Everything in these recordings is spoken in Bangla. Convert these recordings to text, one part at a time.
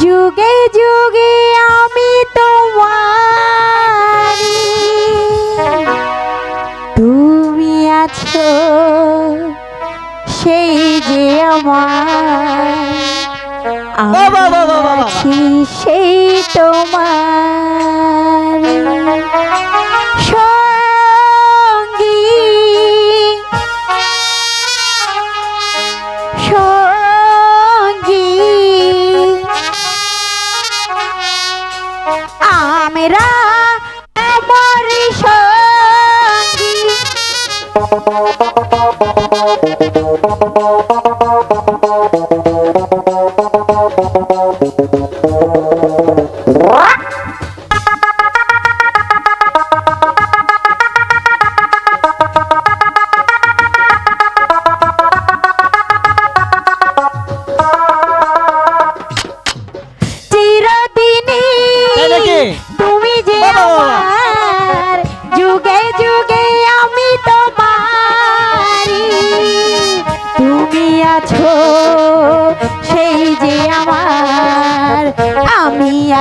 যুগে যুগে আমি তোমার। তুমি আছো সেই যে আমার। আছি সেই তোমার আমরা আমার সঙ্গী। চিরদিনই Thank you.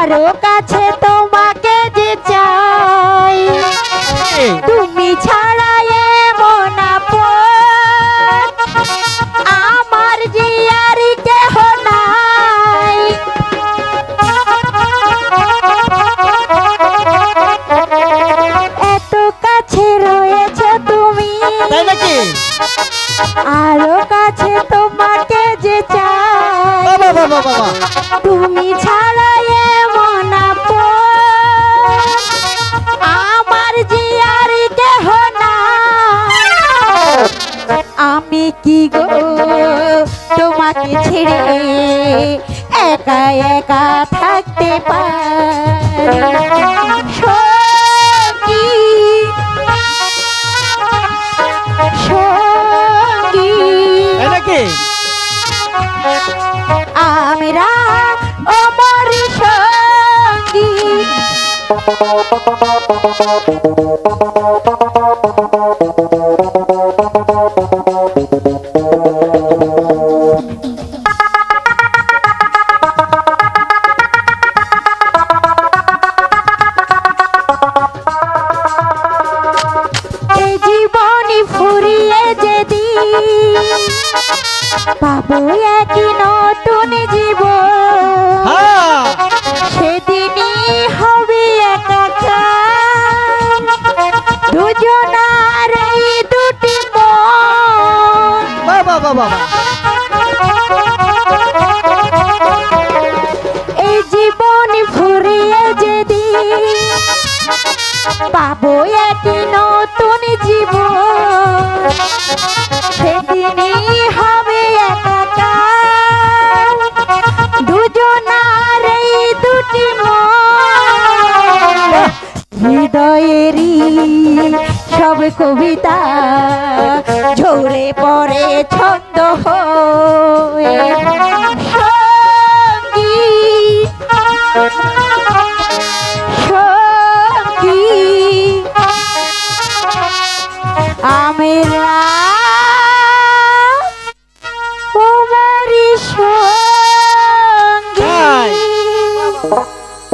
আরও কাছে তোমাকে যে চাই তুমি ছাড়া এমন আমার আর কেহ নাই। এত কাছে রয়েছে তুমি। আরও কাছে তোমাকে যে চাই। তুমি কি গো? তোমাকে ছেড়ে একা একা থাকতে পারি। আমরা অমর সঙ্গী। পাবো একই নতুন জীবন। হ্যাঁ। সেদিনই হবে একাকার দুজনার এই দুটি মন। বাহ। পাবো একই নতুন জীবন। সেদিনই হবে একাকার। দুজনার এই দুটি হৃদয়েরই সব কবিতা ঝরে পড়ে ছন্দ হয়ে।